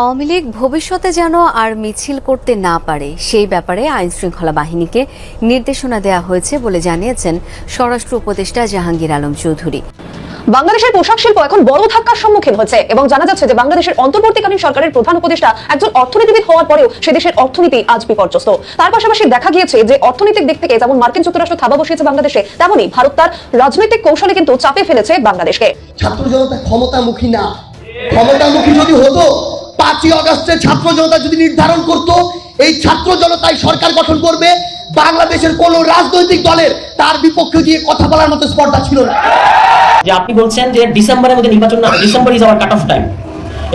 আওয়ামী লীগ ভবিষ্যতে যেন আর মিছিল করতে না পারে সেই ব্যাপারে আইন শৃঙ্খলা বাহিনীকে নির্দেশনা দেওয়া হয়েছে বলে জানিয়েছেন স্বরাষ্ট্র উপদেষ্টা জাহাঙ্গীর আলম চৌধুরী। বাংলাদেশের পোশাক শিল্প এখন বড় ধাক্কার সম্মুখীন হচ্ছে এবং জানা যাচ্ছে যে বাংলাদেশের অন্তর্বর্তীকালীন সরকারের প্রধান উপদেষ্টা একজন অর্থনীতিবিদ হওয়ার পরেও সে দেশের অর্থনীতি আজ বিপর্যস্ত। তার পাশাপাশি দেখা গিয়েছে যে অর্থনৈতিক দিক থেকে যেমন মার্কিন যুক্তরাষ্ট্র থাবা বসিয়েছে বাংলাদেশে তেমনই ভারত তার রাজনৈতিক কৌশলে কিন্তু চাপে ফেলেছে বাংলাদেশকে। ছাত্র জনতা ক্ষমতামুখী না। ক্ষমতামুখী যদি হতো, পাঁচই অগস্টে ছাত্র জনতা যদি নির্ধারণ করত, এই ছাত্র জনতাই সরকার গঠন করবে, বাংলাদেশের কোন রাজনৈতিক দলের তার বিপক্ষে দিয়ে কথা বলার মতো স্পর্ধা ছিল না। যে আপনি বলছেন যে ডিসেম্বরের মধ্যে নির্বাচন না, December is our cut off time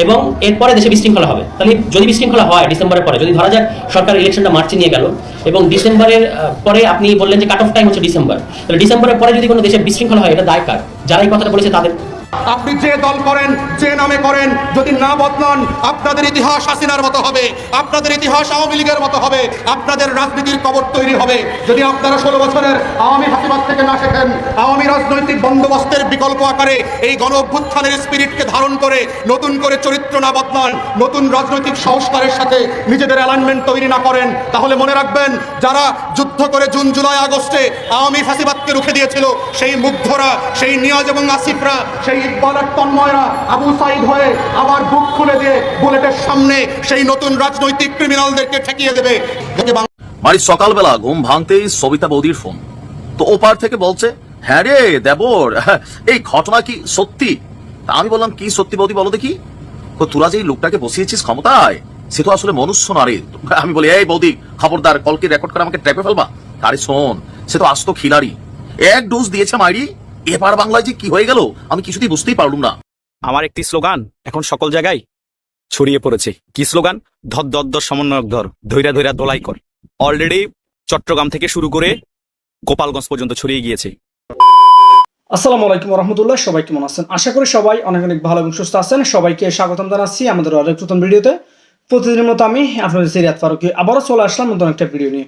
এবং এরপরে দেশে বিশৃঙ্খলা হবে। তাহলে যদি বিশৃঙ্খলা হয় ডিসেম্বরের পরে, যদি ধরা যাক সরকার ইলেকশনটা মার্চে নিয়ে গেল, এবং ডিসেম্বরের পরে আপনি বললেন যে কাট অফ টাইম হচ্ছে ডিসেম্বর। তাহলে ডিসেম্বরের পরে যদি কোনো দেশে বিশৃঙ্খলা হয়, এটা দায় কার? যারা এই কথাটা বলেছে তাদের আপনি যে দল করেন, যে নামে করেন, যদি না বদলান, আপনাদের ইতিহাস হাসিনার মতো হবে, আপনাদের ইতিহাস আওয়ামী লীগের মতো হবে, আপনাদের রাজনীতির কবর তৈরি হবে। যদি আপনারা ষোলো বছরের আওয়ামী হাসিবাদ থেকে না শেখেন, আওয়ামী রাজনৈতিক বন্দোবস্তের বিকল্প আকারে এই গণ অভ্যুত্থানের স্পিরিটকে ধারণ করে নতুন করে চরিত্র না বদলান, নতুন রাজনৈতিক সংস্কারের সাথে নিজেদের অ্যালাইনমেন্ট তৈরি না করেন, তাহলে মনে রাখবেন, যারা যুদ্ধ করে জুন, জুলাই, আগস্টে আওয়ামী ফাঁসিবাদকে রুখে দিয়েছিল, সেই মুগ্ধরা, সেই নিয়াজ এবং আসিফরা, সেই মানে সকালবেলা ঘুম ভাঙতেই সবিতা বৌদির ফোন। তো ওপার থেকে বলছে হ্যাঁ রে, দেবর, এই ঘটনা কি সত্যি? তা আমি বললাম, কি সত্যি বৌদি বলো দেখি? তোরা যে লোকটাকে বসিয়েছিস ক্ষমতায়, সে তো আসলে মনুষ্য না রে। আমি বলি, এই বৌদি, খবরদার, কলকে রেকর্ড করে আমাকে ট্র্যাপে ফেলবা? আরে শোন, সে তো আসতো খিলাড়ি। এক ডোজ দিয়েছে মাইরি? এবার বাংলায় যে কি হয়ে গেল আমি কিছুতেই বুঝতেই পারলুম না। আমার একটি স্লোগান এখন সকল জায়গায় ছড়িয়ে পড়েছে। কি স্লোগান? ধর ধর ধর সমন্বয়ক ধর ধৈরা ধৈরা দোলাই কর। অলরেডি চট্টগ্রাম থেকে শুরু করে গোপালগঞ্জ পর্যন্ত ছড়িয়ে গিয়েছে। আসসালামু আলাইকুম রহমতুল্লাহ সবাই কেমন আছেন? আশা করি সবাই অনেক অনেক ভালো এবং সুস্থ আছেন। সবাইকে স্বাগতম জানাচ্ছি আমাদের আরেক নতুন ভিডিওতে। প্রতিদিনের মতো আমি আপনাদের সিরিয়াত ফারুকি আবারও চলে আসলাম নতুন একটা ভিডিও নিয়ে।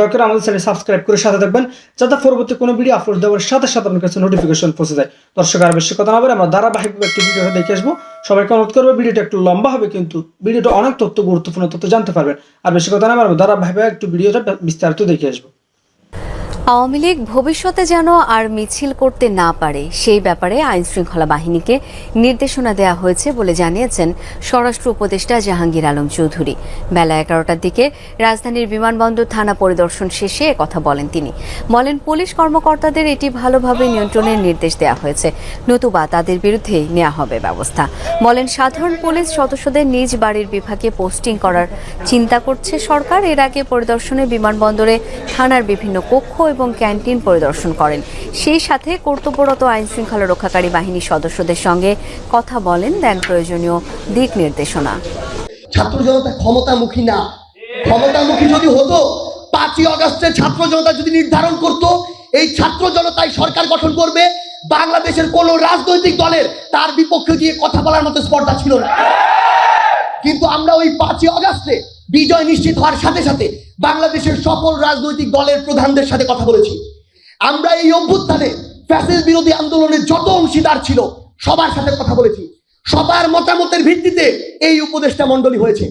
দরকার আমাদের চ্যানেল সাবস্ক্রাইব করে সাথে থাকবেন, যাতে পরবর্তী কোনো ভিডিও আপলোড দেওয়ার সাথে সাথে আপনার কাছে নোটিফিকেশন পৌঁছে যায়। দর্শক, আর বেশি কথা না বলে আমরা ধারাবাহিকভাবে একটি ভিডিও দেখে আসব। সবাইকে অনুরোধ করব ভিডিওটা একটু লম্বা হবে, কিন্তু ভিডিওটা অনেক তথ্য গুরুত্বপূর্ণ তথ্য জানতে পারবেন। আর বেশি কথা না বলব ধারাবাহিকভাবে একটু ভিডিওটা বিস্তারিত দেখে আসব। আওয়ামী লীগ ভবিষ্যতে যেন আর মিছিল করতে না পারে, সেই ব্যাপারে আইন শৃঙ্খলা বাহিনীকে নির্দেশনা দেওয়া হয়েছে বলে জানিয়েছেন স্বরাষ্ট্র উপদেষ্টা জাহাঙ্গীর আলম চৌধুরী। বেলা এগারোটার দিকে রাজধানীর বিমানবন্দর থানা পরিদর্শন শেষে কথা বলেন তিনি। বলেন, পুলিশ কর্মকর্তাদের এটি ভালোভাবে নিয়ন্ত্রণের নির্দেশ দেওয়া হয়েছে। নতুবা তাদের বিরুদ্ধেই নেওয়া হবে ব্যবস্থা। বলেন, সাধারণ পুলিশ সদস্যদের নিজ বাড়ির বিভাগে পোস্টিং করার চিন্তা করছে সরকার। এর আগে পরিদর্শনে বিমানবন্দরে থানার বিভিন্ন কক্ষ এবং ক্যান্টিন পরিদর্শন করেন। সেই সাথে কর্তব্যরত আইন শৃঙ্খলা রক্ষাকারী বাহিনীর সদস্যদের সঙ্গে কথা বলেন দেন প্রয়োজনীয় দিক নির্দেশনা। ছাত্র জনতা ক্ষমতামুখী না। ক্ষমতামুখী যদি হতো, পাঁচই অগস্টে ছাত্র জনতা যদি নির্ধারণ করত, এই ছাত্র জনতাই সরকার গঠন করবে, বাংলাদেশের কোন রাজনৈতিক দলের তার বিপক্ষে দিয়ে কথা বলার মতো স্পর্ধা ছিল না। কিন্তু আমরা ওই পাঁচই অগস্টে বিজয় নিশ্চিত হওয়ার সাথে সাথে বাংলাদেশের সকল রাজনৈতিক দলের প্রধানদের সাথে কথা বলেছি। আমরা এই অভ্যুত্থানে ফ্যাসিস বিরোধী আন্দোলনের যত অংশীদার ছিল, সবার সাথে কথা বলেছি। সবার মতামতের ভিত্তিতে এই উপদেষ্টা মণ্ডলী হয়েছে।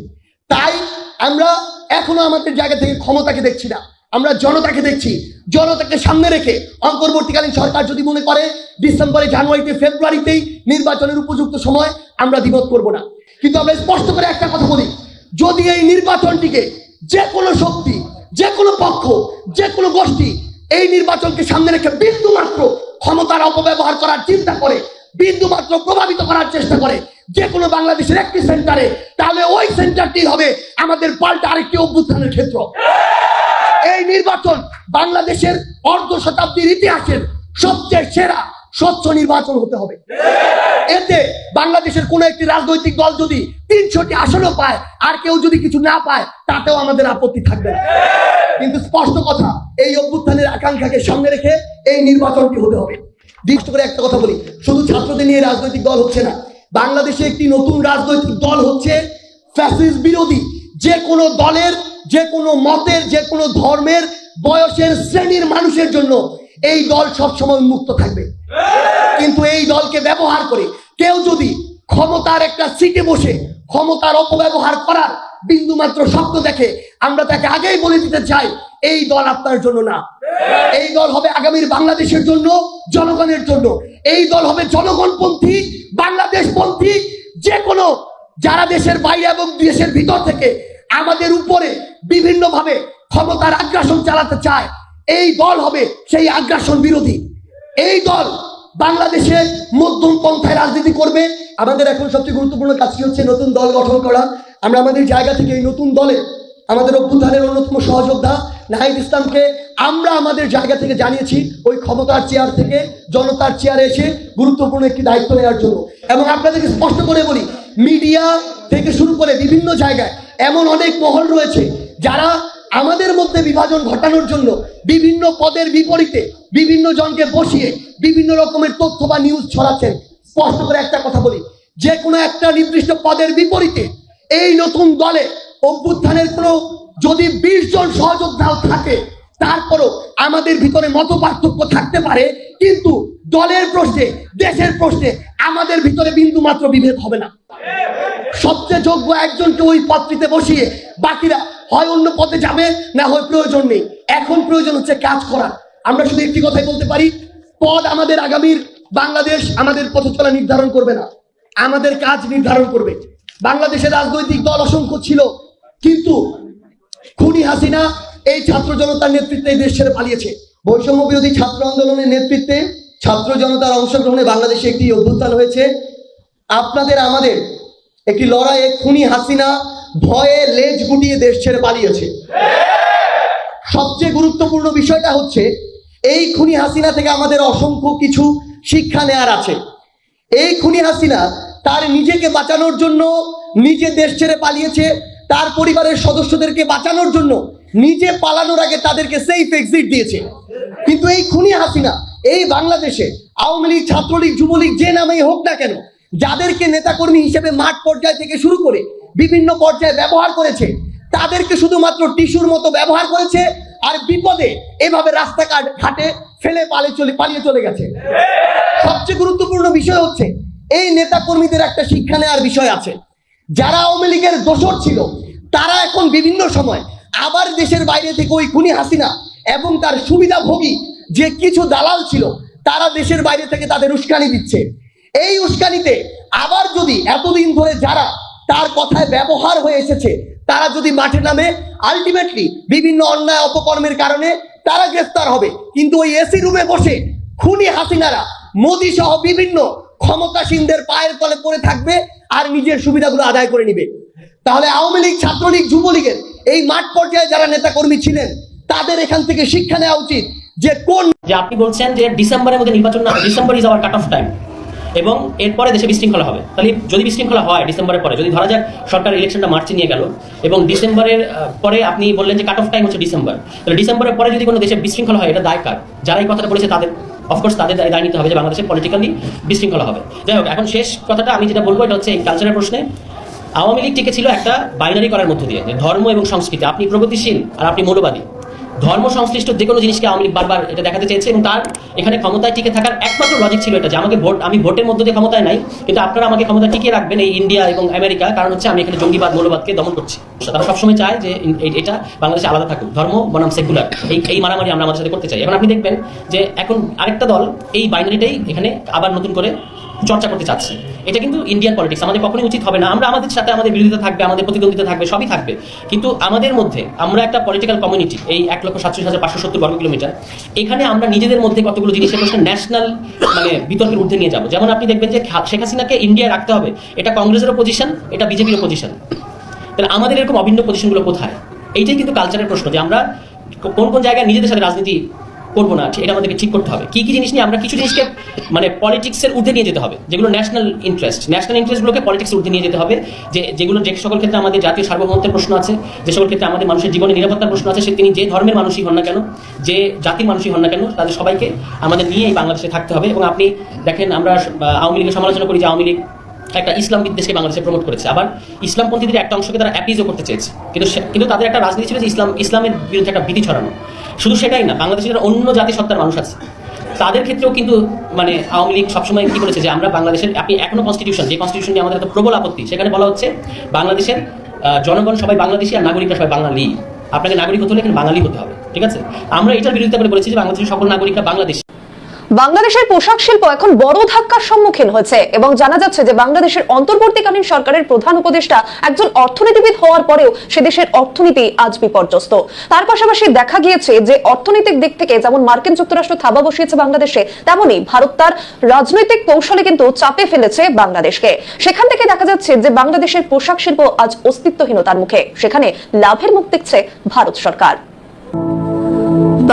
তাই আমরা এখনও আমাদের জায়গা থেকে ক্ষমতাকে দেখছি না। আমরা জনতাকে দেখছি। জনতাকে সামনে রেখে অন্তর্বর্তীকালীন সরকার যদি মনে করে, ডিসেম্বরে, জানুয়ারিতে, ফেব্রুয়ারিতেই নির্বাচনের উপযুক্ত সময় আমরা দ্বিমত করব না। কিন্তু আমরা স্পষ্ট করে একটা কথা বলি যদি এই নির্বাচনটিকে যে কোনো শক্তি যে কোনো পক্ষ যে কোনো গোষ্ঠী এই নির্বাচনকে সামনে রেখে বিন্দু মাত্র ক্ষমতার অপব্যবহার করার চিন্তা করে, বিন্দু মাত্র প্রভাবিত করার চেষ্টা করে যে কোনো বাংলাদেশের একটি সেন্টারে, তাহলে ওই সেন্টারটি হবে আমাদের পাল্টা আরেকটি অভ্যুত্থানের ক্ষেত্র। এই নির্বাচন বাংলাদেশের অর্ধ শতাব্দীর ইতিহাসের সবচেয়ে সেরা স্বচ্ছ নির্বাচন হতে হবে। এতে বাংলাদেশের কোন একটি রাজনৈতিক দল যদি তিনশোটি আসনও পায়, আর কেউ যদি কিছু না পায়, তাতেও আমাদের আপত্তি থাকবে কিন্তু স্পষ্ট কথা, এই অভ্যুত্থানের আকাঙ্ক্ষাকে সঙ্গে রেখে এই নির্বাচনটি হতে হবে। দৃষ্ট করে একটা কথা বলি, শুধু ছাত্রদের নিয়ে রাজনৈতিক দল হচ্ছে না, বাংলাদেশে একটি নতুন রাজনৈতিক দল হচ্ছে ফ্যাসিস্ট বিরোধী। যে কোনো দলের, যে কোনো মতের, যে কোনো ধর্মের বয়সের শ্রেণির মানুষের জন্য এই দল সবসময় মুক্ত থাকবে। কিন্তু এই দলকে ব্যবহার করে কেউ যদি ক্ষমতার একটা সিটে বসে ক্ষমতার অপব্যবহার করার বিন্দু মাত্র শব্দ দেখে, আমরা তাকে আগেই বলে দিতে চাই, এই দল আপনার জন্য না। এই দল হবে আগামীর বাংলাদেশের জন্য, জনগণের জন্য। এই দল হবে জনগণপন্থী, বাংলাদেশপন্থী যে কোনো যারা দেশের বাইরে এবং দেশের ভিতর থেকে আমাদের উপরে বিভিন্নভাবে ক্ষমতার আগ্রাসন চালাতে চায়, এই দল হবে সেই আগ্রাসন বিরোধী। এই দল বাংলাদেশে মধ্যম পন্থায় রাজনীতি করবে। আমাদের এখন সবচেয়ে গুরুত্বপূর্ণ কাজটি হচ্ছে নতুন দল গঠন করা। আমরা আমাদের জায়গা থেকে এই নতুন দলে আমাদের অভ্যুত্থানের অন্যতম সহযোদ্ধা নাহিদ ইসলামকে আমরা আমাদের জায়গা থেকে জানিয়েছি, ওই ক্ষমতার চেয়ার থেকে জনতার চেয়ারে এসে গুরুত্বপূর্ণ একটি দায়িত্ব নেওয়ার জন্য। এবং আপনাদেরকে স্পষ্ট করে বলি, মিডিয়া থেকে শুরু করে বিভিন্ন জায়গায় এমন অনেক মহল রয়েছে যারা আমাদের মধ্যে বিভাজন ঘটানোর জন্য বিভিন্ন পদের বিপরীতে বিভিন্ন জনকে বসিয়ে বিভিন্ন রকমের তথ্য বা নিউজ ছড়াচ্ছেন। স্পষ্ট করে একটা কথা বলি যে কোনো একটা নির্দিষ্ট পদের বিপরীতে এই নতুন দলে অভ্যুত্থানের কোনো যদি বিশ জন সহযোদ্ধাও থাকে, তারপরও আমাদের ভিতরে মত পার্থক্য থাকতে পারে, কিন্তু দলের প্রশ্নে, দেশের প্রশ্নে আমাদের ভিতরে বিন্দু মাত্র বিভেদ হবে না। সবচেয়ে যোগ্য একজনকে ওই পদটিতে বসিয়ে বাকিরা হয় অন্য পথে যাবে, না হয় প্রয়োজন নেই। এখন প্রয়োজন হচ্ছে কাজ করার আমরা শুধু একটি কথাই বলতে পারি পদ আমাদের আগামীর, বাংলাদেশ আমাদের পথ চলা নির্ধারণ করবে না। আমাদের কাজ নির্ধারণ করবে। বাংলাদেশের রাজনৈতিক দল অসংখ্য ছিল, কিন্তু খুনি হাসিনা এই ছাত্র জনতার নেতৃত্বে দেশ ছেড়ে পালিয়েছে। বৈষম্য বিরোধী ছাত্র আন্দোলনের নেতৃত্বে ছাত্র জনতার অংশগ্রহণে বাংলাদেশে একটি অভ্যুত্থান হয়েছে। আপনাদের, আমাদের একটি লড়াইয়ে খুনি হাসিনা ভয়ে লেজ গুটিয়ে দেশ ছেড়ে পালিয়েছে। সবচেয়ে গুরুত্বপূর্ণ বিষয়টা হচ্ছে, এই খুনি হাসিনা থেকে আমাদের অসংখ্য কিছু শিক্ষা নেয়ার আছে। এই খুনি হাসিনা তার নিজেকে বাঁচানোর জন্য নিজে দেশ ছেড়ে পালিয়েছে, তার পরিবারের সদস্যদেরকে বাঁচানোর জন্য নিজে পালানোর আগে তাদেরকে সেফ এক্সিট দিয়েছে। কিন্তু এই খুনি হাসিনা এই বাংলাদেশে আওয়ামী লীগ, ছাত্রলীগ, যুবলীগ যে নামেই হোক না কেন যাদেরকে নেতাকর্মী হিসেবে মাঠ পর্যায় থেকে শুরু করে বিভিন্ন পর্যায়ে ব্যবহার করেছে, তাদেরকে শুধুমাত্র টিস্যুর মতো ব্যবহার করেছে আর বিপদে এভাবে রাস্তাঘাট, ঘাটে ফেলে পালিয়ে চলে পালিয়ে চলে গেছে। সবচেয়ে গুরুত্বপূর্ণ বিষয় হচ্ছে, এই নেতা কর্মীদের একটা শিক্ষা নেওয়ার বিষয় আছে। যারা আওয়ামী লীগের দোসর ছিল, তারা এখন বিভিন্ন সময় আবার দেশের বাইরে থেকে ওই খুনি হাসিনা এবং তার সুবিধাভোগী যে কিছু দালাল ছিল, তারা দেশের বাইরে থেকে তাদের উস্কানি দিচ্ছে। এই উস্কানিতে আবার যদি এতদিন ধরে যারা তার কথায় ব্যবহার হয়ে এসেছে, তারা যদি মাঠে নামে আলটিমেটলি বিভিন্ন অন্যায় অপকর্মের কারণে তারা গ্রেফতার হবে। কিন্তু ওই এসি রুমে বসে খুনি হাসিনারা, মোদি সহ বিভিন্ন ক্ষমতাসীনদের পায়ের তলে পড়ে থাকবে আর নিজের সুবিধাগুলো আদায় করে নিবে। তাহলে আওয়ামী লীগ, ছাত্রলীগ, যুবলীগের এই মাঠ পর্যায়ে যারা নেতাকর্মী ছিলেন, তাদের এখান থেকে শিক্ষা নেওয়া উচিত যে কোন যে আপনি বলছেন যে ডিসেম্বরের মধ্যে নির্বাচন না December is our cut off time এবং এরপরে দেশে বিশৃঙ্খলা হবে। তাহলে যদি বিশৃঙ্খলা হয় ডিসেম্বরের পরে, যদি ধরা যাক সরকার ইলেকশনটা মার্চে নিয়ে গেল, এবং ডিসেম্বরের পরে আপনি বললেন যে কাট অফ টাইম হচ্ছে ডিসেম্বর, তাহলে ডিসেম্বরের পরে যদি কোনো দেশে বিশৃঙ্খলা হয়, এটা দায় কার? যারা এই কথাটা বলেছে তাদের অফকোর্স তাদের দায় নিতে হবে যে বাংলাদেশের পলিটিক্যালি বিশৃঙ্খলা হবে। যাই হোক, এখন শেষ কথাটা আমি যেটা বলব, এটা হচ্ছে এই কালচারের প্রশ্নে। আওয়ামী লীগ টিকে ছিল একটা বাইনারি করার মধ্য দিয়ে ধর্ম এবং সংস্কৃতি, আপনি প্রগতিশীল আর আপনি মৌলবাদী। ধর্ম সংশ্লিষ্ট যে কোনো জিনিসকে লীগ বারবার এটা দেখাতে চেয়েছে এবং তার এখানে ক্ষমতায় টিকে থাকার একমাত্র লজিক ছিল এটা যে আমাকে ভোট, আমি ভোটের মধ্যে দিয়ে ক্ষমতায় নাই, কিন্তু আপনারা আমাকে ক্ষমতা টিকিয়ে রাখবেন এই ইন্ডিয়া এবং আমেরিকা। কারণ হচ্ছে আমি এখানে জঙ্গিবাদ, মৌলবাদকে দমন করছি। তারা সবসময় চায় যে এটা বাংলাদেশে আলাদা থাকুক। ধর্ম বনাম সেকুলার। এই এই মারামারি আমরা আমাদের সাথে করতে চাই। এখন আপনি দেখবেন যে এখন আরেকটা দল, এই বাইনারিটাই এখানে আবার নতুন করে চর্চা করতে চাচ্ছে। এটা কিন্তু ইন্ডিয়ান পলিটিক্স আমাদের কখনোই উচিত হবে না। আমরা আমাদের সাথে আমাদের বিরোধিতা থাকবে, আমাদের প্রতিদ্বন্দ্বিতা থাকবে, সবই থাকবে। কিন্তু আমাদের মধ্যে আমরা একটা পলিটিক্যাল কমিউনিটি এই এক লক্ষ সাতচল্লিশ হাজার পাঁচশো সত্তর বর্গ কিলোমিটার, এখানে আমরা নিজেদের মধ্যে কতগুলো জিনিসের প্রশ্ন ন্যাশনাল মানে বিতর্কের ঊর্ধ্বে নিয়ে যাব। যেমন আপনি দেখবেন যে শেখ হাসিনাকে ইন্ডিয়ায় রাখতে হবে, এটা কংগ্রেসেরও পজিশন এটা বিজেপির পজিশন তাহলে আমাদের এরকম অভিন্ন পজিশনগুলো কোথায়? এইটাই কিন্তু কালচারের প্রশ্ন যে আমরা কোন কোন জায়গায় নিজেদের সাথে রাজনীতি করব না এটা আমাদেরকে ঠিক করতে হবে। কি কি জিনিস নিয়ে আমরা কিছু জিনিসকে মানে পলিটিক্সের ঊর্ধ্বে নিয়ে যেতে হবে, যেগুলো ন্যাশনাল ইন্টারেস্ট ন্যাশনাল ইন্টারেস্টগুলোকে পলিটিক্সের ঊর্ধ্বে নিয়ে যেতে হবে, যে, যেগুলো যে সকল ক্ষেত্রে আমাদের জাতীয় সার্বভৌমত্বের প্রশ্ন আছে, যে সকল ক্ষেত্রে আমাদের মানুষের জীবনে নিরাপত্তার প্রশ্ন আছে, সে তিনি যে ধর্মের মানুষই হন না কেন, যে জাতির মানুষই হন না কেন, তাদের সবাইকে আমাদের নিয়ে এই বাংলাদেশে থাকতে হবে। এবং আপনি দেখেন, আমরা আওয়ামী লীগের সমালোচনা করি যে আওয়ামী লীগ একটা ইসলাম বিদ্বেষকে বাংলাদেশে প্রমোট করেছে। আবার ইসলামপন্থীদের একটা অংশকে তারা অ্যাপিজও করতে চেয়েছে। কিন্তু কিন্তু তাদের একটা রাজনীতি ছিল যে ইসলাম, ইসলামের বিরুদ্ধে একটা ভীতি ছড়ানো। শুধু সেটাই না, বাংলাদেশের অন্য জাতি সত্তার মানুষ আছে। তাদের ক্ষেত্রেও কিন্তু মানে আওয়ামী লীগ সবসময় কি বলেছে যে আমরা বাংলাদেশের, আপনি এখনও কনস্টিটিউশন যে কনস্টিটিউশন আমাদের এত প্রবল আপত্তি, সেখানে বলা হচ্ছে বাংলাদেশের জনগণ সবাই বাংলাদেশি আর নাগরিকরা সবাই বাঙালি। আপনাকে নাগরিক হতে হলে এখানে বাঙালি হতে হবে, ঠিক আছে? আমরা এটার বিরোধিতা করে বলেছি যে বাংলাদেশের সকল নাগরিকরা বাংলাদেশি। বাংলাদেশের পোশাক শিল্প এখন বড় ধাক্কার সম্মুখীন হয়েছে এবং জানা যাচ্ছে যে বাংলাদেশের অন্তর্বর্তীকালীন সরকারের প্রধান উপদেষ্টা একজন অর্থনীতিবিদ হওয়ার পরেও সে দেশের অর্থনীতি আজ বিপর্যস্ত। তার পাশাপাশি দেখা গিয়েছে যে অর্থনৈতিক দিক থেকে যেমন মার্কিন যুক্তরাষ্ট্র থাবা বসিয়েছে বাংলাদেশে তেমনি ভারত তার রাজনৈতিক কৌশলে কিন্তু চাপে ফেলেছে বাংলাদেশকে। সেখান থেকে দেখা যাচ্ছে যে বাংলাদেশের পোশাক শিল্প আজ অস্তিত্বহীনতার মুখে। সেখানে লাভের মুখ দেখছে ভারত সরকার।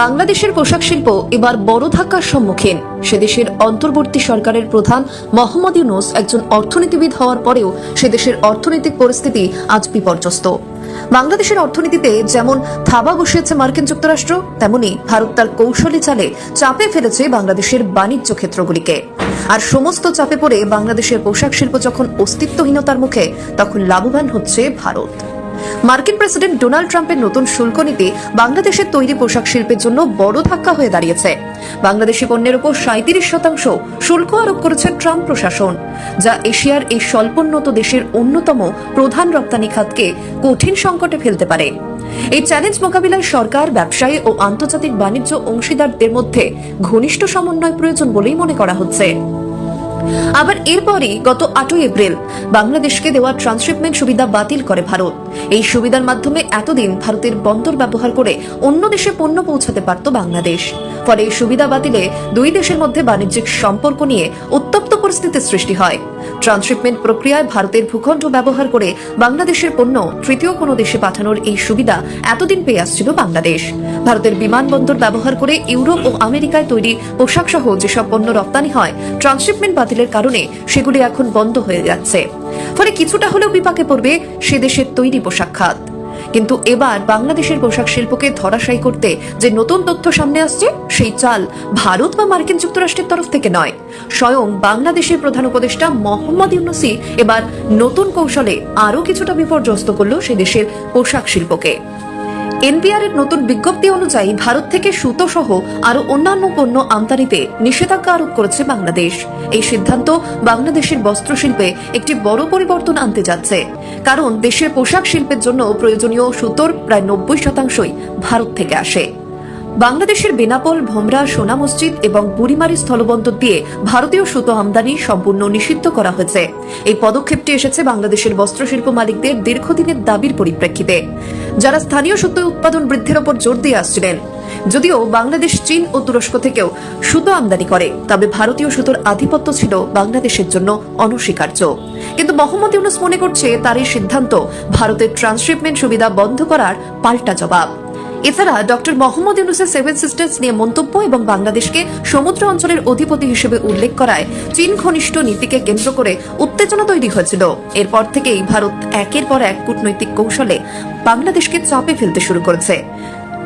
বাংলাদেশের পোশাক শিল্প এবার বড় ধাক্কার সম্মুখীন। সেদেশের অন্তর্বর্তী সরকারের প্রধান মোহাম্মদ ইউনুস একজন অর্থনীতিবিদ হওয়ার পরেও সেদেশের অর্থনৈতিক পরিস্থিতি আজ বিপর্যস্ত। বাংলাদেশের অর্থনীতিতে যেমন থাবা বসিয়েছে মার্কিন যুক্তরাষ্ট্র, তেমনি ভারত তার কৌশলী চালে চাপে ফেলেছে বাংলাদেশের বাণিজ্য ক্ষেত্রগুলিকে। আর সমস্ত চাপে পড়ে বাংলাদেশের পোশাক শিল্প যখন অস্তিত্বহীনতার মুখে, তখন লাভবান হচ্ছে ভারত। মার্কিন প্রেসিডেন্ট ডোনাল্ড ট্রাম্পের নতুন শুল্ক নীতি বাংলাদেশের তৈরি পোশাক শিল্পের জন্য বড় ধাক্কা হয়ে দাঁড়িয়েছে। বাংলাদেশি পণ্যের উপর সাঁত্রিশ শতাংশ শুল্ক আরোপ করেছে ট্রাম্প প্রশাসন, যা এশিয়ার এই স্বল্পোন্নত দেশের অন্যতম প্রধান রপ্তানি খাতকে কঠিন সংকটে ফেলতে পারে। এই চ্যালেঞ্জ মোকাবিলায় সরকার, ব্যবসায়ী ও আন্তর্জাতিক বাণিজ্য অংশীদারদের মধ্যে ঘনিষ্ঠ সমন্বয় প্রয়োজন বলেই মনে করা হচ্ছে। আবার এরপরই গত আটই এপ্রিল বাংলাদেশকে দেওয়া ট্রান্সশিপমেন্ট সুবিধা বাতিল করে ভারত। এই সুবিধার মাধ্যমে এতদিন ভারতের বন্দর ব্যবহার করে অন্য দেশে পণ্য পৌঁছাতে পারত বাংলাদেশ। ফলে এই সুবিধা বাতিলে দুই দেশের মধ্যে বাণিজ্যিক সম্পর্ক নিয়ে উত্তপ্ত পরিস্থিতির সৃষ্টি হয়। ট্রান্সশিপমেন্ট প্রক্রিয়ায় ভারতের ভূখণ্ড ব্যবহার করে বাংলাদেশের পণ্য তৃতীয় কোনো দেশে পাঠানোর এই সুবিধা এতদিন পেয়ে আসছিল বাংলাদেশ। ভারতের বিমানবন্দর ব্যবহার করে ইউরোপ ও আমেরিকায় তৈরি পোশাক সহ যেসব পণ্য রপ্তানি হয়, ট্রান্সশিপমেন্ট বাতিলের কারণে সেগুলি এখন বন্ধ হয়ে যাচ্ছে। ফলে কিছুটা হলেও বিপাকে পড়বে সে দেশের তৈরি পোশাক খাত। কিন্তু এবার বাংলাদেশের পোশাক শিল্পকে ধরাশায়ী করতে যে নতুন তথ্য সামনে আসছে, সেই চাল ভারত বা মার্কিন যুক্তরাষ্ট্রের তরফ থেকে নয়। স্বয়ং বাংলাদেশের প্রধান উপদেষ্টা মোহাম্মদ ইউনুসি এবার নতুন কৌশলে আরও কিছুটা বিপর্যস্ত করল সে দেশের পোশাক শিল্পকে। এনপিআর এর নতুন বিজ্ঞপ্তি অনুযায়ী ভারত থেকে সুতো সহ আরও অন্যান্য পণ্য আমদানিতে নিষেধাজ্ঞা আরোপ করেছে বাংলাদেশ। এই সিদ্ধান্ত বাংলাদেশের বস্ত্রশিল্পে একটি বড় পরিবর্তন আনতে যাচ্ছে। কারণ দেশের পোশাক শিল্পের জন্য প্রয়োজনীয় সুতোর প্রায় নব্বই শতাংশই ভারত থেকে আসে। বাংলাদেশের বেনাপোল, ভোমরা, সোনা মসজিদ এবং বুড়িমারি স্থলবন্দর দিয়ে ভারতীয় সুতো আমদানি সম্পূর্ণ নিষিদ্ধ করা হয়েছে। এই পদক্ষেপটি এসেছে বাংলাদেশের বস্ত্রশিল্প মালিকদের দীর্ঘদিনের দাবির পরিপ্রেক্ষিতে। যারা স্থানীয় সুতো উৎপাদন বৃদ্ধির ওপর জোর দিয়ে আসছিলেন, যদিও বাংলাদেশ, চীন ও তুরস্ক থেকেও সুতো আমদানি করে, তবে ভারতীয় সুতোর আধিপত্য ছিল বাংলাদেশের জন্য অনস্বীকার্য। কিন্তু মোহাম্মদ ইউনুস মনে করছে তার এই সিদ্ধান্ত ভারতের ট্রান্সশিপমেন্ট সুবিধা বন্ধ করার পাল্টা জবাব। এছাড়া ডক্টর মোহাম্মদ ইউনুসের সেভেন সিস্টার্স নিয়ে মন্তব্য এবং বাংলাদেশকে সমুদ্র অঞ্চলের অধিপতি হিসেবে উল্লেখ করায় চীন ঘনিষ্ঠ নীতিকে কেন্দ্র করে উত্তেজনা তৈরি হয়েছিল। এরপর থেকেই ভারত একের পর এক কূটনৈতিক কৌশলে বাংলাদেশকে চাপে ফেলতে শুরু করেছে।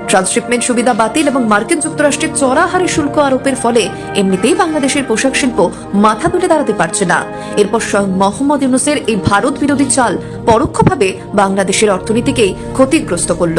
ট্রান্সশিপমেন্ট সুবিধা বাতিল এবং মার্কিন যুক্তরাষ্ট্রের চড়া হারে শুল্ক আরোপের ফলে এমনিতেই বাংলাদেশের পোশাক শিল্প মাথা তুলে দাঁড়াতে পারছে না। এরপর স্বয়ং মোহাম্মদ ইউনুসের এই ভারত বিরোধী চাল পরোক্ষভাবে বাংলাদেশের অর্থনীতিকেই ক্ষতিগ্রস্ত করল।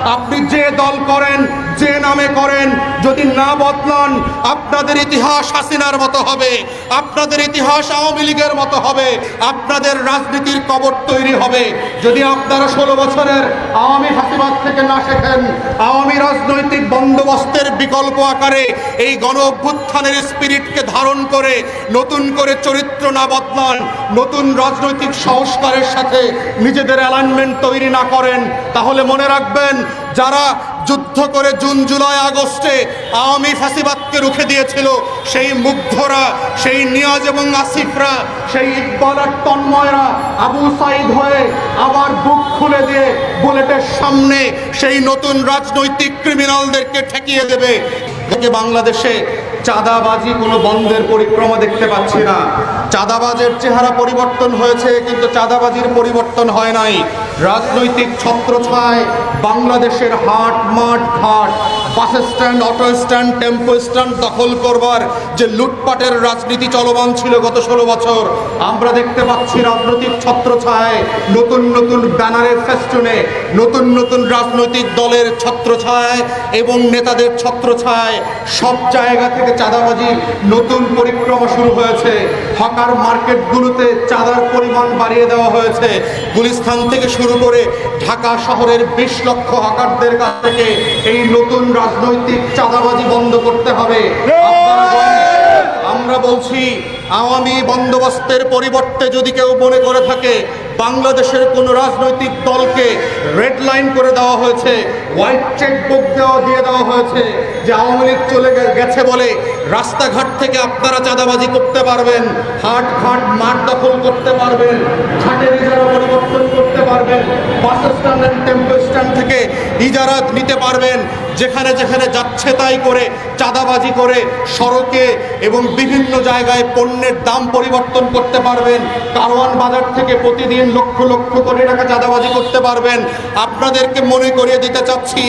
আপনি যে দল করেন, যে নামে করেন, যদি না বদলান, আপনাদের ইতিহাস হাসিনার মতো হবে, আপনাদের ইতিহাস আওয়ামী লীগের মতো হবে, আপনাদের রাজনীতির কবর তৈরি হবে। যদি আপনারা ষোলো বছরের আওয়ামী ফাঁসিবাদ থেকে না শেখেন, আওয়ামী রাজনৈতিক বন্দোবস্তের বিকল্প আকারে এই গণ অভ্যুত্থানের স্পিরিটকে ধারণ করে, নতুন করে চরিত্র না বদলান, নতুন রাজনৈতিক সংস্কারের সাথে নিজেদের অ্যালাইনমেন্ট তৈরি না করেন, তাহলে মনে রাখবেন যারা যুদ্ধ করে জুন, জুলাই, আগস্টে আওয়ামী ফ্যাসিবাদকে রুখে দিয়েছিল, সেই মুগ্ধরা, সেই নিয়াজ এবং আসিফরা, সেই ইকবাল আর তন্ময়রা আবু সাইদ হয়ে আবার বুক খুলে দিয়ে বুলেটের সামনে সেই নতুন রাজনৈতিক ক্রিমিনালদেরকে ঠেকিয়ে দেবে। থেকে বাংলাদেশে চাঁদাবাজি কোনো বন্ধের পরিক্রমা দেখতে পাচ্ছি না। চাঁদাবাজের চেহারা পরিবর্তন হয়েছে, কিন্তু চাঁদাবাজির পরিবর্তন হয় নাই। রাজনৈতিক ছত্রছায় বাংলাদেশের হাট, মাঠ, ঘাট, bus stand, auto stand, tempo stand দখল করবার যে লুটপাটের রাজনীতি চলমান ছিল গত ষোলো বছর, আমরা দেখতে পাচ্ছি রাজনৈতিক ছত্রছায় নতুন নতুন ব্যানারের ফেস্টুনে, নতুন নতুন রাজনৈতিক দলের ছত্রছায় এবং নেতাদের ছত্রছায় সব জায়গা থেকে চাঁদাবাজি, নতুন পরিক্রমা শুরু হয়েছে। হকার মার্কেটগুলোতে চাঁদার পরিমাণ বাড়িয়ে দেওয়া হয়েছে। গুলিস্থান থেকে শুরু করে ঢাকা শহরের বিশ লক্ষ হকারদের কাছ থেকে এই নতুন রাজনৈতিক চাঁদাবাজি বন্ধ করতে হবে। আমরা বলছি, আওয়ামী বন্দোবস্তের পরিবর্তে যদি কেউ মনে করে থাকে, বাংলাদেশের কোন রাজনৈতিক দলকে রেড লাইন করে দেওয়া হয়েছে হোয়াইট চেক বুক দেওয়া, দিয়ে দেওয়া হয়েছে, যে আওয়ামী লীগ চলে গেছে বলে রাস্তাঘাট থেকে আপনারা চাঁদাবাজি করতে পারবেন হাট ঘাট মাঠ দখল করতে পারবেন ঘাটের ইজারা পরিবর্তন করতে পারবেন বাস স্ট্যান্ড টেম্পো স্ট্যান্ড থেকে ইজারাত নিতে পারবেন, যেখানে যেখানে যাচ্ছে তাই করে, চাঁদাবাজি করে, সড়কে এবং বিভিন্ন জায়গায় পণ্যের দাম পরিবর্তন করতে পারবেন, কারওয়ান বাজার থেকে প্রতিদিন লক্ষ লক্ষ কোটি টাকা চাঁদাবাজি করতে পারবেন। আপনাদেরকে মনে করিয়ে দিতে চাচ্ছি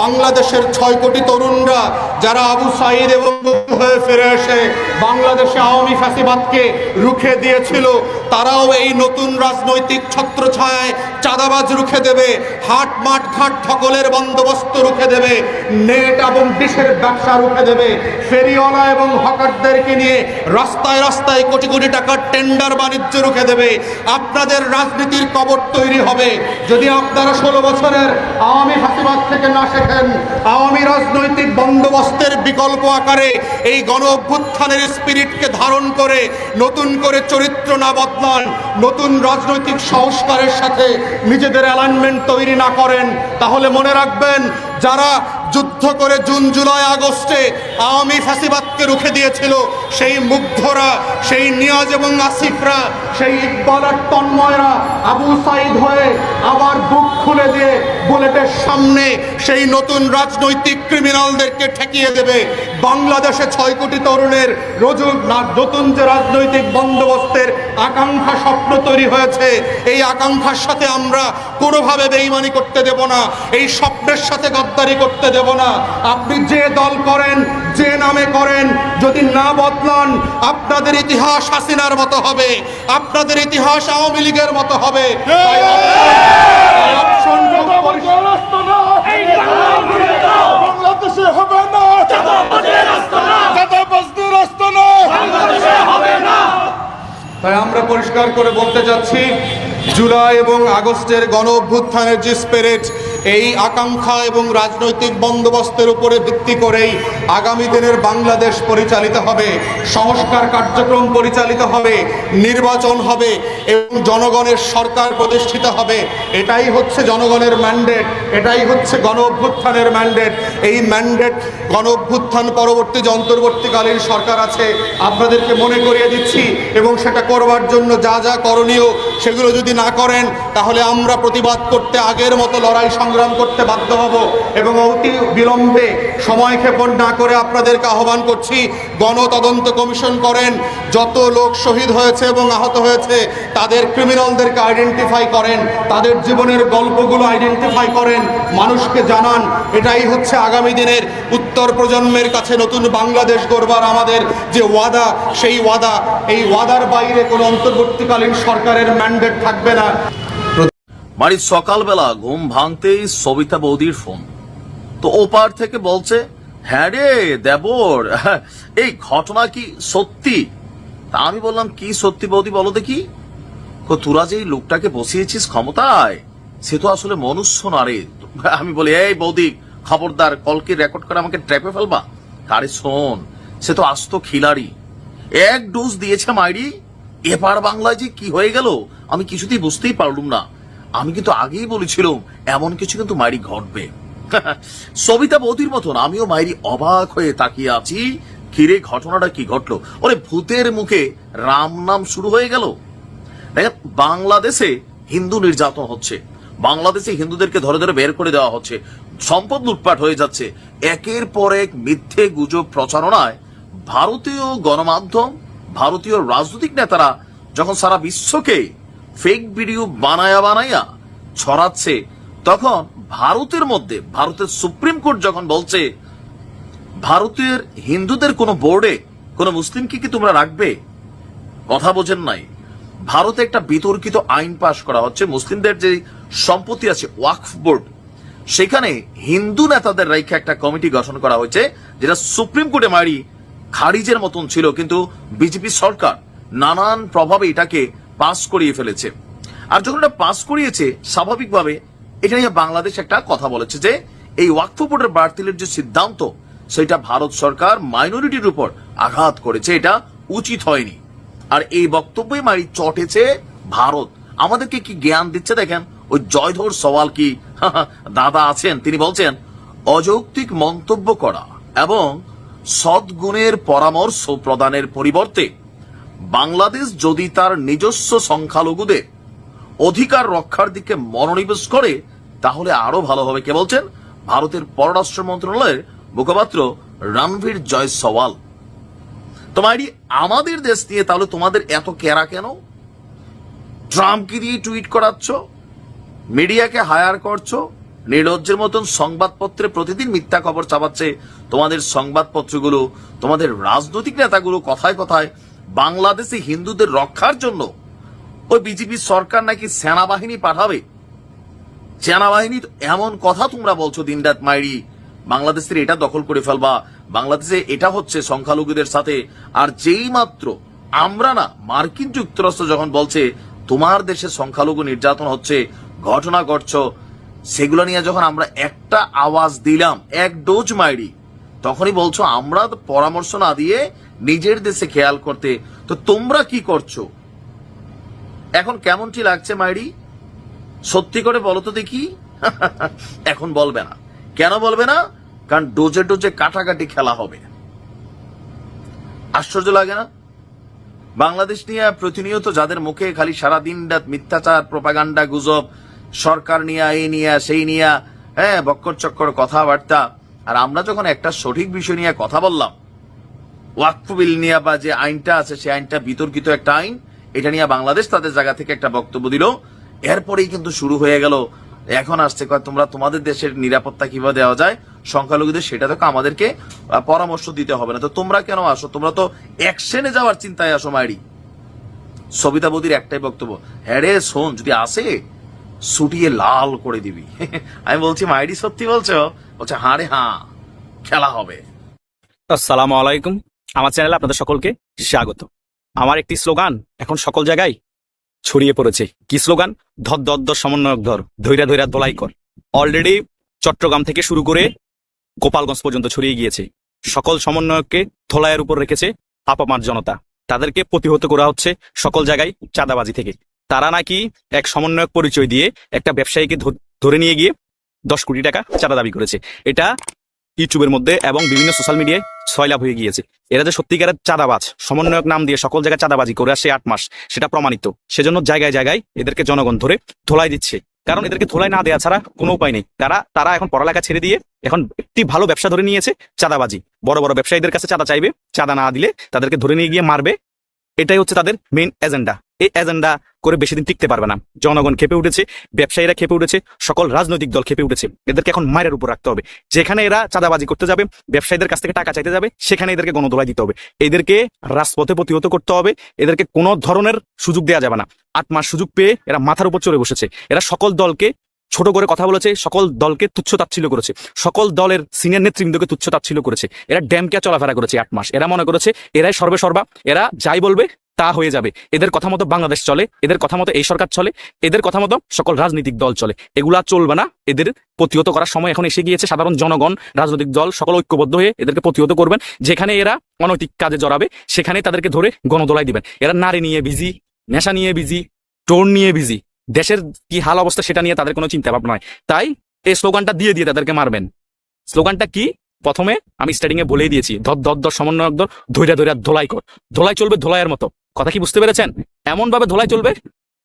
বাংলাদেশের ছয় কোটি তরুণরা যারা আবু সাইদ এবং হয়ে ফিরে এসে বাংলাদেশে আওয়ামী ফাঁসিবাদকে রুখে দিয়েছিল, তারাও এই নতুন রাজনৈতিক ছত্রছায়ায় চাঁদাবাজ রুখে দেবে। হাট মাঠ ঘাট ঠকলের বন্দোবস্ত রুখে দেবে, নেট এবং ডিশের ব্যবসা রুখে দেবে। ফেরিওয়ালা এবং হকারদেরকে নিয়ে রাস্তায় রাস্তায় কোটি কোটি টাকার টেন্ডার বাণিজ্য রুখে দেবে। আপনাদের রাজনীতির কবর তৈরি হবে। যদি আপনারা ষোলো বছরের আওয়ামী ফাঁসিবাদ থেকে না শেখেন, আওয়ামী রাজনৈতিক বন্দোবস্তের বিকল্প আকারে এই গণ অভ্যুত্থানের স্পিরিটকে ধারণ করে নতুন করে চরিত্র না বদলান, নতুন রাজনৈতিক সংস্কারের সাথে নিজেদের অ্যালাইনমেন্ট তৈরি না করেন তাহলে মনে রাখবেন যারা যুদ্ধ করে জুন, জুলাই, আগস্টে আওয়ামী ফ্যাসিবাদকে রুখে দিয়েছিল। সেই মুগ্ধরা, সেই নিয়াজ এবং আসিফরা, সেই ইকবাল আর তন্ময়রা আবু সাইদ হয়ে আবার বুক খুলে দিয়ে বুলেটের সামনে সেই নতুন রাজনৈতিক ক্রিমিনালদেরকে ঠেকিয়ে দেবে। বাংলাদেশে ছয় কোটি তরুণের রজু নতুন যে রাজনৈতিক বন্দোবস্তের আকাঙ্ক্ষা স্বপ্ন তৈরি হয়েছে, এই আকাঙ্ক্ষার সাথে আমরা কোনোভাবে বেইমানি করতে দেব না। এই স্বপ্নের সাথে গদ্দারি করতে দেব না। আপনি যে দল করেন যে নামে করেন যদি না বদলান আপনাদের ইতিহাস হাসিনার মতো হবে আপনাদের ইতিহাস আওয়ামী লীগের মতো হবে। তাই। বাংলাদেশে হবে না। আমরা পরিষ্কার করে বলতে যাচ্ছি জুলাই এবং আগস্টের গণ অভ্যুত্থানের যে স্পিরিট এই আকাঙ্ক্ষা এবং রাজনৈতিক বন্দোবস্তের উপরে ভিত্তি করেই আগামী দিনের বাংলাদেশ পরিচালিত হবে, সংস্কার কার্যক্রম পরিচালিত হবে, নির্বাচন হবে এবং জনগণের সরকার প্রতিষ্ঠিত হবে। এটাই হচ্ছে জনগণের ম্যান্ডেট এটাই হচ্ছে গণ অভ্যুত্থানের ম্যান্ডেট এই ম্যান্ডেট গণ অভ্যুত্থান পরবর্তী অন্তর্বর্তীকালীন সরকার আছে, আপনাদেরকে মনে করিয়ে দিচ্ছি এবং সেটা করবার জন্য যা যা করণীয় সেগুলো যদি না করেন, তাহলে আমরা প্রতিবাদ করতে আগের মতো লড়াই সংগ্রাম করতে বাধ্য হব এবং অতি বিলম্বে সময় ক্ষেপণ না করে আপনাদেরকে আহ্বান করছি, গণতদন্ত কমিশন করেন, যত লোক শহীদ হয়েছে এবং আহত হয়েছে, তাদের ক্রিমিনালদেরকে আইডেন্টিফাই করেন, তাদের জীবনের গল্পগুলো আইডেন্টিফাই করেন, মানুষকে জানান, এটাই হচ্ছে আগামী দিনের উত্তর প্রজন্মের কাছে নতুন বাংলাদেশ গড়বার আমাদের যে ওয়াদা, সেই ওয়াদা, এই ওয়াদার বাইরে কোনো অন্তর্বর্তীকালীন সরকারের ম্যান্ডেট থাকবে না। মানে সকালবেলা ঘুম ভাঙতেই সবিতা বৌদির ফোন। তো ওপার থেকে বলছে হ্যাঁ রে, দেবর, এই ঘটনা কি সত্যি? তা আমি বললাম, কি সত্যি বৌদি বলো দেখি। তোরা যে লোকটাকে বসিয়েছিস ক্ষমতায়, সে তো আসলে মনুষ্য না রে। আমি বলি, এই বৌদি, খবরদার, কলকে রেকর্ড করে আমাকে ট্র্যাপে ফেলবা? আরে শোন, সে তো আস্ত খিলাড়ি। এক ডোজ দিয়েছে মাইরি এপার বাংলায় যে কি হয়ে গেল আমি কিছুতেই বুঝতেই পারলুম না। আমি কিন্তু আগেই বলেছিলাম, এমন কিছু কিন্তু মাইরি ঘটবে। সবিতা বৌদির মতন আমিও মাইরি অবাক হয়ে তাকিয়ে আছি। কিরে ঘটনাটা কি ঘটলো? ওরে ভূতের মুখে রাম নাম শুরু হয়ে গেল। বাংলাদেশে হিন্দু নির্যাতন হচ্ছে। বাংলাদেশে হিন্দুদেরকে ধরে ধরে বের করে দেওয়া হচ্ছে। সম্পদ লুটপাট হয়ে যাচ্ছে। একের পর এক মিথ্যে গুজব প্রচারণায় ভারতীয় গণমাধ্যম, ভারতীয় রাজনৈতিক নেতারা যখন সারা বিশ্বকে ফেক ভিডিও বানায়া বানাইয়া ছড়াচ্ছে। তখন ভারতের মধ্যে, ভারতের সুপ্রিম কোর্ট যখন বলছে, ভারতের হিন্দুদের কোনো বোর্ডে কোনো মুসলিমকে কি তোমরা রাখবে? কথা বোঝেন নাই। ভারতে একটা বিতর্কিত আইন পাশ করা হচ্ছে। মুসলিমদের যে সম্পত্তি আছে, ওয়াকফ বোর্ড, সেখানে হিন্দু নেতাদের রেখে একটা কমিটি গঠন করা হয়েছে, যেটা সুপ্রিম কোর্টে মারি খারিজের মতন ছিল। কিন্তু বিজেপি সরকার নানান প্রভাবে এটাকে পাস করিয়ে ফেলেছে। আর যখন এটা পাস করিয়েছে, স্বাভাবিকভাবে এটা নিয়ে বাংলাদেশ একটা কথা বলেছে যে, এই ওয়াকফ বোর্ডের বাতিলের যে সিদ্ধান্ত, সেটা ভারত সরকার মাইনরিটির উপর আঘাত করেছে, এটা উচিত হয়নি। আর এই বক্তব্যই মারি চটেছে ভারত। আমাদেরকে কি জ্ঞান দিচ্ছে দেখেন? ওই জয়ধর সওয়াল কি? দাদা আছেন, তিনি বলছেন, অযৌক্তিক মন্তব্য করা এবং সদ্গুণের পরামর্শ প্রদানের পরিবর্তে বাংলাদেশ যদি তার নিজস্ব সংখ্যালঘুদের অধিকার রক্ষার দিকে মনোনিবেশ করে, তাহলে আরও ভালো হবে। কে বলছেন? ভারতের পররাষ্ট্র মন্ত্রণালয়ের মুখপাত্র রণভীর জয় সওয়াল তোমারই আমাদের দেশ নিয়ে তাহলে তোমাদের এত কেরা কেন? ট্রাম্পকে দিয়ে টুইট করাচ্ছ, মিডিয়াকে হায়ার করছ, নির্লজ্জের মতন সংবাদপত্রে প্রতিদিন মিথ্যা খবর চাপাচ্ছে। তোমাদের সংবাদপত্রগুলো, তোমাদের রাজনৈতিক নেতাগুলো কথায় কথায় বাংলাদেশে হিন্দুদের রক্ষার জন্য ওই বিজেপি সরকার নাকি সেনাবাহিনী পাঠাবে? সেনাবাহিনী এমন কথা তোমরা বলছো দিনরাত মাইরি, বাংলাদেশের এটা দখল করে ফেলবা, বাংলাদেশে এটা হচ্ছে সংখ্যালঘুদের সাথে। আর যেই মাত্র আমরা না, মার্কিন যুক্তরাষ্ট্র যখন বলছে, তোমার দেশে সংখ্যালঘু নির্যাতন হচ্ছে, ঘটনা ঘটছ সেগুলো নিয়ে যখন আমরা একটা আওয়াজ দিলাম, এক ডোজ মাইরি, তখনই বলছো, আমরা পরামর্শ না দিয়ে নিজের দেশে খেয়াল করতে, তো তোমরা কি করছ? এখন কেমনটি লাগছে মাইরি? সত্যি করে বলো তো দেখি। এখন বলবে না। কেন বলবে না? কারণ ডোজে ডোজে কাটাকাটি খেলা হবে। আশ্চর্য লাগে না? বাংলাদেশ নিয়ে প্রতিনিয়ত যাদের মুখে খালি সারা দিন রাত মিথ্যাচার, প্রপাগান্ডা গুজব, সরকার নিয়ে, এই নিয়ে, সেই নিয়ে হ্যাঁ বক্কর চক্কর কথাবার্তা, আর আমরা যখন একটা সঠিক বিষয় নিয়ে কথা বললাম ওয়াকফ নিয়ে বা যে আইনটা আছে, সেই আইনটা বিতর্কিত একটা আইন। এটা নিয়ে বাংলাদেশ তাদের জায়গা থেকে একটা বক্তব্য দিল। এরপরেই কিন্তু শুরু হয়ে গেল। এখন আসছে তোমরা তোমাদের দেশের নিরাপত্তা কীভাবে দেওয়া যায়? সংখ্যালঘুদের সেটা তো আমাদেরকে পরামর্শ দিতে হবে না। তো তোমরা কেন আসো? তোমরা তো অ্যাকশনে যাওয়ার চিন্তায় আসো, মাইরি। সবিতা বদির একটাই বক্তব্য হ্যাঁ রে, শোন, যদি আসে, সুটিয়ে লাল করে দিবি। আমি বলছি, মাইরি, সত্যি বলছো? বলছে হ্যাঁ রে হ্যাঁ খেলা হবে। আসসালামু আলাইকুম। আমার চ্যানেলে আপনাদের সকলকে স্বাগত। আমার একটি স্লোগান, এখন সকল জায়গায় ছড়িয়ে পড়েছে। কি স্লোগান? ধর ধর ধর সমন্বয়ক ধর, ধৈরা ধৈরা দোলাই কর। অলরেডি চট্টগ্রাম থেকে শুরু করে গোপালগঞ্জ পর্যন্ত ছড়িয়ে গিয়েছে। সকল সমন্বয়ককে ধোলাইয়ের উপর রেখেছে আপামার জনতা। তাদেরকে প্রতিহত করা হচ্ছে সকল জায়গায় চাঁদাবাজি থেকে। তারা নাকি এক সমন্বয়ক পরিচয় দিয়ে একটা ব্যবসায়ীকে ধরে নিয়ে গিয়ে দশ কোটি টাকা চাঁদা দাবি করেছে। এটা ইউটিউবের মধ্যে এবং বিভিন্ন সোশ্যাল মিডিয়ায় ছয়লাভ হয়ে গিয়েছে। এরা যে সত্যিকারের চাঁদাবাজ, সমন্বয়ক নাম দিয়ে সকল জায়গায় চাঁদাবাজি করে আসে আট মাস, সেটা প্রমাণিত। সেজন্য জায়গায় জায়গায় এদেরকে জনগণ ধরে ধোলাই দিচ্ছে। কারণ এদেরকে ধোলাই না দেওয়া ছাড়া কোনো উপায় নেই। তারা তারা এখন পড়ালেখা ছেড়ে দিয়ে এখন একটি ভালো ব্যবসা ধরে নিয়েছে চাঁদাবাজি। বড় বড় ব্যবসায়ীদের কাছে চাঁদা চাইবে, চাঁদা না দিলে তাদেরকে ধরে নিয়ে গিয়ে মারবে এটাই হচ্ছে তাদের মেন এজেন্ডা এই এজেন্ডা করে বেশি দিন টিকতে পারবে না। জনগণ খেপে উঠেছে, ব্যবসায়ীরা খেপে উঠেছে, সকল রাজনৈতিক দল খেপে উঠেছে। এদেরকে এখন মায়ের উপর রাখতে হবে। যেখানে এরা চাঁদাবাজি করতে যাবে, ব্যবসায়ীদের কাছ থেকে টাকা চাইতে যাবে, সেখানে এদেরকে গণদোলাই দিতে হবে। এদেরকে রাজপথে প্রতিহত করতে হবে। এদেরকে কোনো ধরনের সুযোগ দেওয়া যাবে না। আট মাস সুযোগ পেয়ে এরা মাথার উপর চড়ে বসেছে। এরা সকল দলকে ছোট করে কথা বলেছে, সকল দলকে তুচ্ছ তাচ্ছিল্য করেছে। সকল দলের সিনিয়র নেতৃবৃন্দকে তুচ্ছ তাচ্ছিল্য করেছে। এরা ড্যামকে চলাফেরা করেছে আট মাস। এরা মনে করেছে, এরাই সর্বে সর্বা এরা যাই বলবে, তা হয়ে যাবে। এদের কথা মতো বাংলাদেশ চলে, এদের কথা মতো এই সরকার চলে, এদের কথা মতো সকল রাজনৈতিক দল চলে। এগুলা চলবে না। এদের প্রতিহত করার সময় এখন এসে গিয়েছে সাধারণ জনগণ, রাজনৈতিক দল, সকল ঐক্যবদ্ধ হয়ে এদেরকে প্রতিহত করবেন। যেখানে এরা অনৈতিক কাজে জড়াবে, সেখানে তাদেরকে ধরে গণদোলাই দিবেন। এরা নারী নিয়ে বিজি নেশা নিয়ে বিজি টোন নিয়ে বিজি দেশের কি হাল অবস্থা সেটা নিয়ে তাদের কোনো চিন্তা ভাবনা নয় তাই এই স্লোগানটা দিয়ে দিয়ে তাদেরকে মারবেন। স্লোগানটা কি? প্রথমে আমি স্টার্টিং এ বলেই দিয়েছি, ধর ধর ধর, সমন্বয়ক, ধর, ধৈর্য ধৈর্য ধোলাই কর। ধোলাই চলবে ধোলাইয়ের মতো। কথা কি বুঝতে পেরেছেন? এমন ভাবে ধোলাই চলবে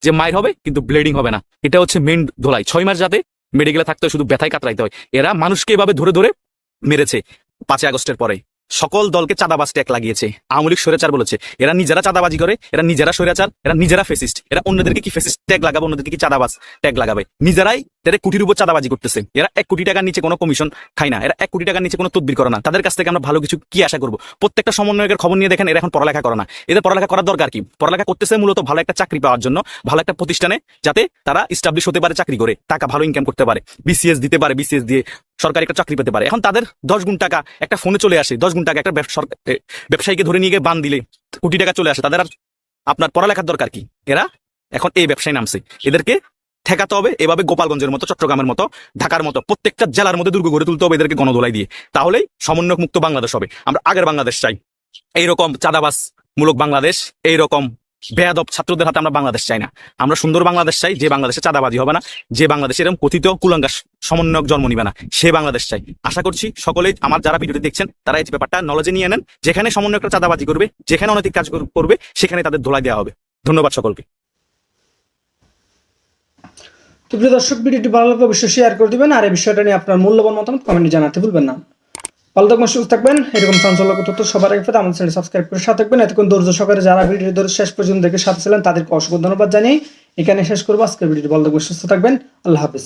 যে মায়ের হবে কিন্তু ব্লিডিং হবে না। এটা হচ্ছে মেন ধোলাই। ছয় মাস যাতে মেডিকেলে থাকতে শুধু ব্যথায় কাতরাইতে হয়। এরা মানুষকে এভাবে ধরে ধরে মেরেছে পাঁচই আগস্টের পরে সকল দলকে চাঁদাবাজ ট্যাগ লাগিয়েছে। আওয়ামী লীগ স্বৈরাচার বলেছে, এরা নিজেরা চাঁদাবাজি করে, এরা নিজেরা স্বৈরাচার, এরা নিজেরা ফেসিস্ট এরা অন্যদেরকে কি ফেসিস্ট ট্যাগ লাগাবে, অন্যদেরকে কি চাঁদাবাজ ট্যাগ লাগাবে? নিজেরাই তাদের কোটির উপর চাঁদাবাজি করতেছে। এরা এক কোটি টাকার নিচে কোনো কমিশন খায় না, এরা এক কোটি টাকার নিচে কোনো তদবির করে না। তাদের কাছ থেকে আমরা ভালো কিছু কি আশা করব? প্রত্যেকটা সমন্বয়কের খবর নিয়ে দেখেন, এরা এখন পড়ালেখা করে না। এদের পড়ালেখা করার দরকার কি? পড়ালেখা করতেছে মূলত ভালো একটা চাকরি পাওয়ার জন্য, ভালো একটা প্রতিষ্ঠানে, যাতে তারা ইস্টাবলিশ হতে পারে চাকরি করে, টাকা ভালো ইনকাম করতে পারে। বিসিএস দিতে পারে বিসিএস দিয়ে সরকারি একটা চাকরি পেতে পারে। এখন তাদের দশ গুণ টাকা একটা ফোনে চলে আসে, দশ গুণ টাকা একটা ব্যব- ব্যবসায়ীকে ধরে নিয়ে গিয়ে বান দিলে কোটি টাকা চলে আসে। তাদের আর আপনার পড়ালেখার দরকার কি? এরা এখন এই ব্যবসায় নামছে। এদেরকে ঠেকাতে হবে, এভাবে গোপালগঞ্জের মতো, চট্টগ্রামের মতো, ঢাকার মতো, প্রত্যেকটা জেলার মধ্যে দুর্গ গড়ে তুলতে হবে, এদেরকে গণদোলাই দিয়ে। তাহলেই সমন্বয় মুক্ত বাংলাদেশ হবে। আমরা আগের বাংলাদেশ চাই। এইরকম চাঁদাবাস মূলক বাংলাদেশ, এইরকম বেয়াদব ছাত্রদের হাতে আমরা বাংলাদেশ চাই না। আমরা সুন্দর বাংলাদেশ চাই, যে বাংলাদেশে চাঁদাবাজি হবে না, যে বাংলাদেশে এরকম কথিত কুলাঙ্গাস সমন্বয়ক জন্ম নিবে না, সে বাংলাদেশ চাই। আশা করছি সকলেই আমার যারা ভিডিওটি দেখছেন, তারা এই ব্যাপারটা নলেজে নিয়ে নেন। যেখানে সমন্বয়করা চাঁদাবাজি করবে, যেখানে অনৈতিক কাজ করবে, সেখানে তাদের ধোলাই দেওয়া হবে। ধন্যবাদ সকলকে। তো প্রিয় দর্শক, ভিডিওটি ভালো লাগলে অবশ্যই শেয়ার করে দিবেন, আর এই বিষয়টা নিয়ে আপনার মূল্যবান মতামত কমেন্টে জানাতে ভুলবেন না। থাকবেন, সুস্থ থাকবেন। এরকম চাঞ্চল্যক তথ্য সবার আগে আমাদের চ্যানেল সাবস্ক্রাইব করে সাথে থাকবেন। এতক্ষণ ধৈর্য সহকারে যারা ভিডিও ধরে শেষ পর্যন্ত দেখে সাথে ছিলেন, তাদেরকে অসংখ্য ধন্যবাদ জানিয়ে এখানে শেষ করব। আজকের ভিডিওটি থাকবেন, সুস্থ থাকবেন। আল্লাহ হাফিজ।